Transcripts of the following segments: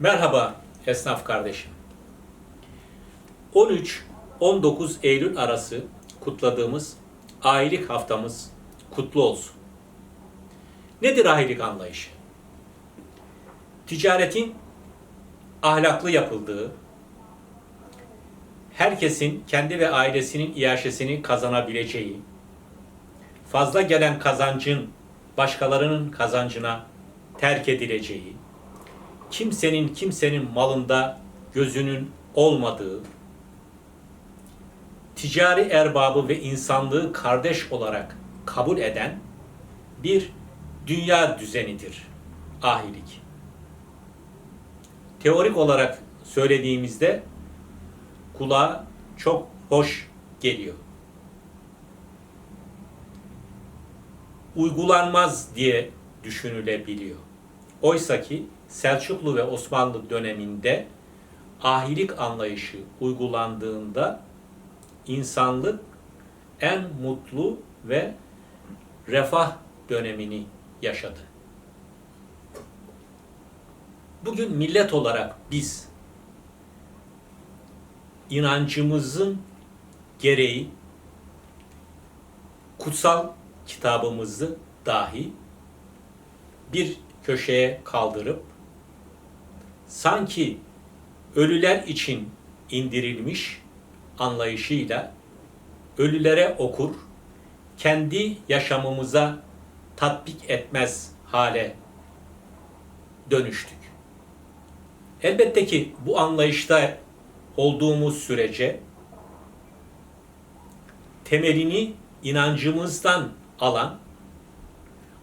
Merhaba esnaf kardeşim. 13-19 Eylül arası kutladığımız ahilik haftamız kutlu olsun. Nedir ahilik anlayışı? Ticaretin ahlaklı yapıldığı, herkesin kendi ve ailesinin iaşesini kazanabileceği, fazla gelen kazancın başkalarının kazancına terk edileceği, kimsenin kimsenin malında gözünün olmadığı, ticari erbabı ve insanlığı kardeş olarak kabul eden bir dünya düzenidir ahilik. Teorik olarak söylediğimizde kulağa çok hoş geliyor. Uygulanmaz diye düşünülebiliyor. Oysa ki Selçuklu ve Osmanlı döneminde ahilik anlayışı uygulandığında insanlık en mutlu ve refah dönemini yaşadı. Bugün millet olarak biz inancımızın gereği kutsal kitabımızı dahi bir köşeye kaldırıp sanki ölüler için indirilmiş anlayışıyla ölülere okur, kendi yaşamımıza tatbik etmez hale dönüştük. Elbette ki bu anlayışta olduğumuz sürece temelini inancımızdan alan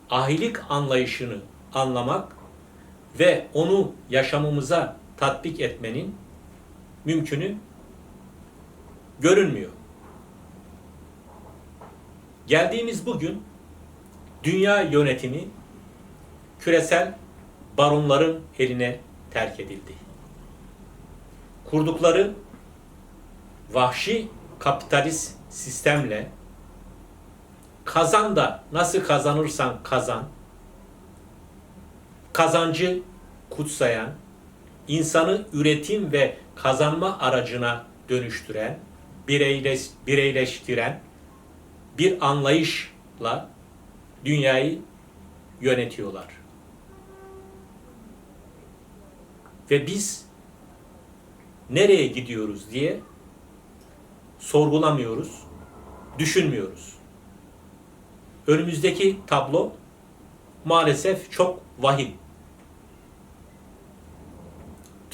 ahilik anlayışını anlamak ve onu yaşamımıza tatbik etmenin mümkünü görünmüyor. Geldiğimiz bugün dünya yönetimi küresel baronların eline terk edildi. Kurdukları vahşi kapitalist sistemle kazan da nasıl kazanırsan kazan, kazancı kutsayan, insanı üretim ve kazanma aracına dönüştüren, bireyleş, bireyleştiren bir anlayışla dünyayı yönetiyorlar. Ve biz nereye gidiyoruz diye sorgulamıyoruz, düşünmüyoruz. Önümüzdeki tablo maalesef çok vahim.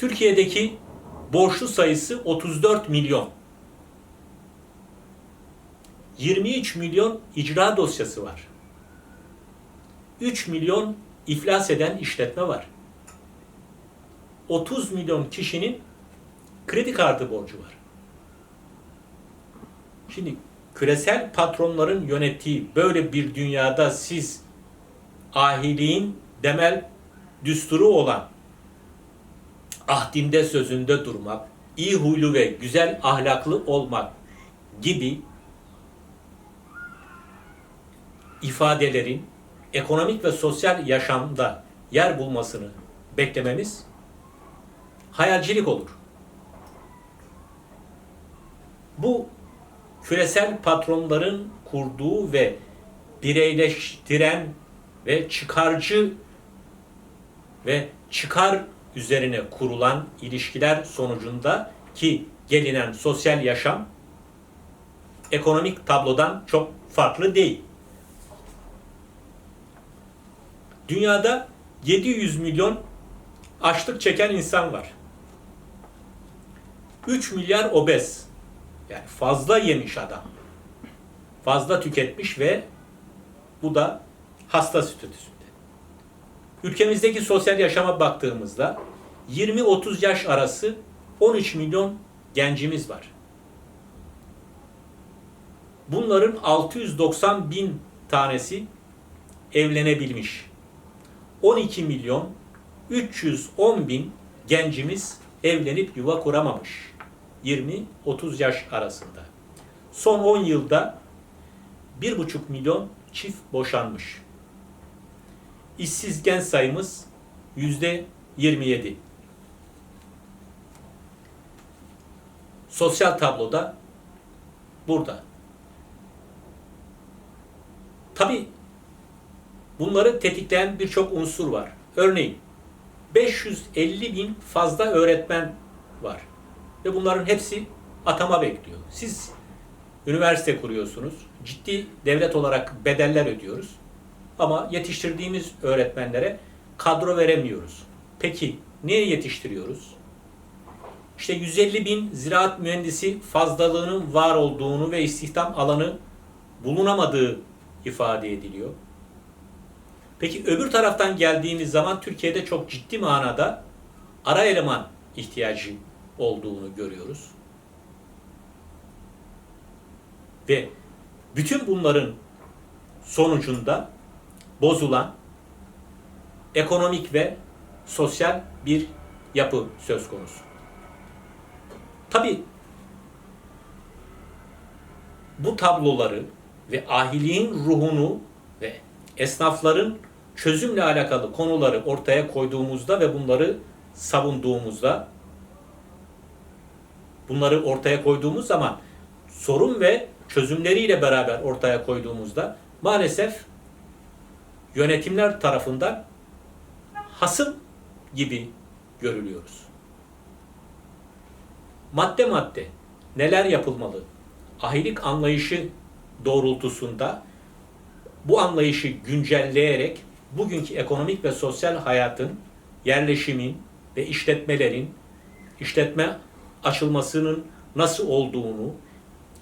Türkiye'deki borçlu sayısı 34 milyon. 23 milyon icra dosyası var. 3 milyon iflas eden işletme var. 30 milyon kişinin kredi kartı borcu var. Şimdi küresel patronların yönettiği böyle bir dünyada siz ahiliğin demel düsturu olan ahdinde sözünde durmak, iyi huylu ve güzel ahlaklı olmak gibi ifadelerin ekonomik ve sosyal yaşamda yer bulmasını beklememiz hayalcilik olur. Bu küresel patronların kurduğu ve bireyleştiren ve çıkarcı ve çıkar üzerine kurulan ilişkiler sonucunda ki gelinen sosyal yaşam ekonomik tablodan çok farklı değil. Dünyada 700 milyon açlık çeken insan var. 3 milyar obez. Yani fazla yemiş adam. Fazla tüketmiş ve bu da hasta statüsünde. Ülkemizdeki sosyal yaşama baktığımızda 20-30 yaş arası 13 milyon gencimiz var. Bunların 690 bin tanesi evlenebilmiş. 12 milyon 310 bin gencimiz evlenip yuva kuramamış. 20-30 yaş arasında. Son 10 yılda 1,5 milyon çift boşanmış. İşsiz genç sayımız yüzde 27. sosyal tabloda burada. Tabi bunları tetikleyen birçok unsur var. Örneğin 550 bin fazla öğretmen var. Ve bunların hepsi atama bekliyor. Siz üniversite kuruyorsunuz. Ciddi devlet olarak bedeller ödüyoruz. Ama yetiştirdiğimiz öğretmenlere kadro veremiyoruz. Peki niye yetiştiriyoruz? İşte 150 bin ziraat mühendisi fazlalığının var olduğunu ve istihdam alanı bulunamadığı ifade ediliyor. Peki öbür taraftan geldiğimiz zaman Türkiye'de çok ciddi manada ara eleman ihtiyacı olduğunu görüyoruz. Ve bütün bunların sonucunda bozulan ekonomik ve sosyal bir yapı söz konusu. Tabi bu tabloları ve ahiliğin ruhunu ve esnafların çözümle alakalı konuları ortaya koyduğumuzda ve bunları savunduğumuzda bunları ortaya koyduğumuz zaman sorun ve çözümleriyle beraber ortaya koyduğumuzda maalesef yönetimler tarafından hasım gibi görülüyoruz. Madde madde neler yapılmalı? Ahilik anlayışı doğrultusunda bu anlayışı güncelleyerek bugünkü ekonomik ve sosyal hayatın, yerleşimin ve işletmelerin işletme açılmasının nasıl olduğunu,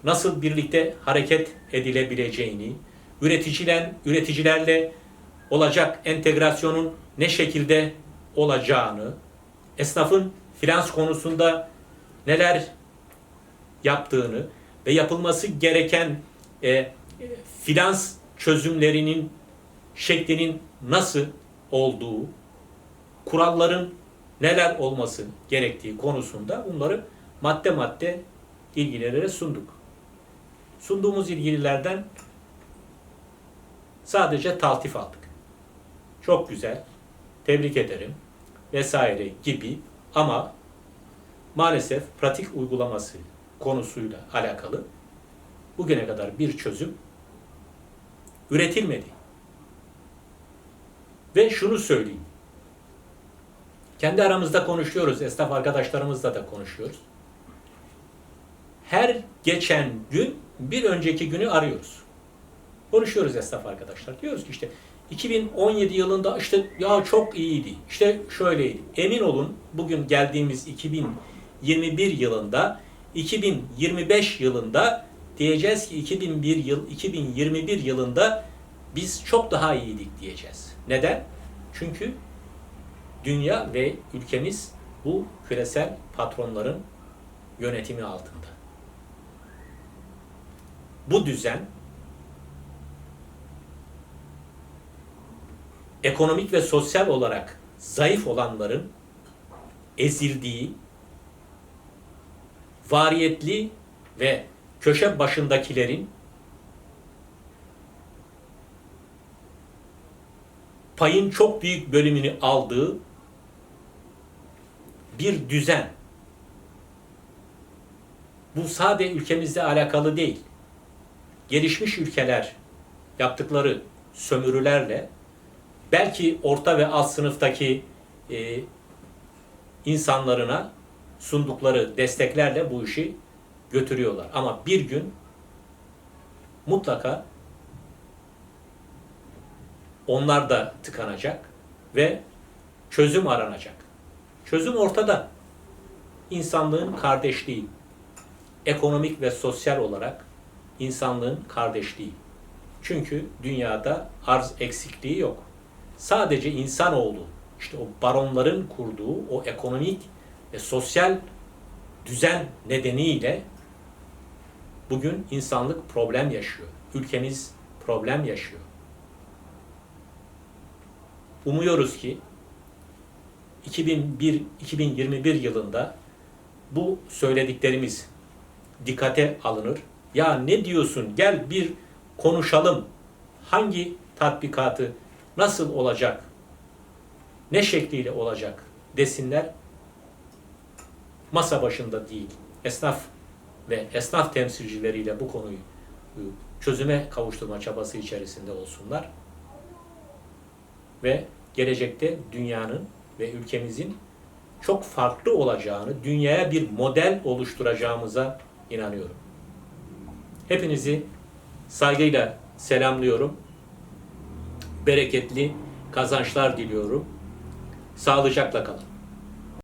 nasıl birlikte hareket edilebileceğini, üreticiler, üreticilerle olacak entegrasyonun ne şekilde olacağını, esnafın finans konusunda neler yaptığını ve yapılması gereken e, finans çözümlerinin şeklinin nasıl olduğu, kuralların neler olması gerektiği konusunda bunları madde madde ilgililere sunduk. Sunduğumuz ilgililerden sadece taltif aldık. Çok güzel, tebrik ederim vesaire gibi ama maalesef pratik uygulaması konusuyla alakalı bugüne kadar bir çözüm üretilmedi. Ve şunu söyleyeyim. Kendi aramızda konuşuyoruz, esnaf arkadaşlarımızla da konuşuyoruz. Her geçen gün bir önceki günü arıyoruz. Konuşuyoruz esnaf arkadaşlar. Diyoruz ki işte 2017 yılında işte ya çok iyiydi. İşte şöyleydi. Emin olun bugün geldiğimiz 2021 yılında 2025 yılında diyeceğiz ki 2001 yıl 2021 yılında biz çok daha iyiydik diyeceğiz. Neden? Çünkü dünya ve ülkemiz bu küresel patronların yönetimi altında. Bu düzen ekonomik ve sosyal olarak zayıf olanların ezildiği, variyetli ve köşe başındakilerin payın çok büyük bölümünü aldığı bir düzen. Bu sade ülkemizle alakalı değil. Gelişmiş ülkeler yaptıkları sömürülerle belki orta ve alt sınıftaki e, insanlarına sundukları desteklerle bu işi götürüyorlar. Ama bir gün mutlaka onlar da tıkanacak ve çözüm aranacak. Çözüm ortada. İnsanlığın kardeşliği. Ekonomik ve sosyal olarak insanlığın kardeşliği. Çünkü dünyada arz eksikliği yok. Sadece insanoğlu, işte o baronların kurduğu o ekonomik ve sosyal düzen nedeniyle bugün insanlık problem yaşıyor. Ülkemiz problem yaşıyor. Umuyoruz ki 2001 2021 yılında bu söylediklerimiz dikkate alınır. Ya ne diyorsun? Gel bir konuşalım. Hangi tatbikatı nasıl olacak? Ne şekliyle olacak desinler. Masa başında değil. Esnaf ve esnaf temsilcileriyle bu konuyu e, çözüme kavuşturma çabası içerisinde olsunlar. Ve gelecekte dünyanın ve ülkemizin çok farklı olacağını, dünyaya bir model oluşturacağımıza inanıyorum. Hepinizi saygıyla selamlıyorum. Bereketli kazançlar diliyorum. Sağlıcakla kalın.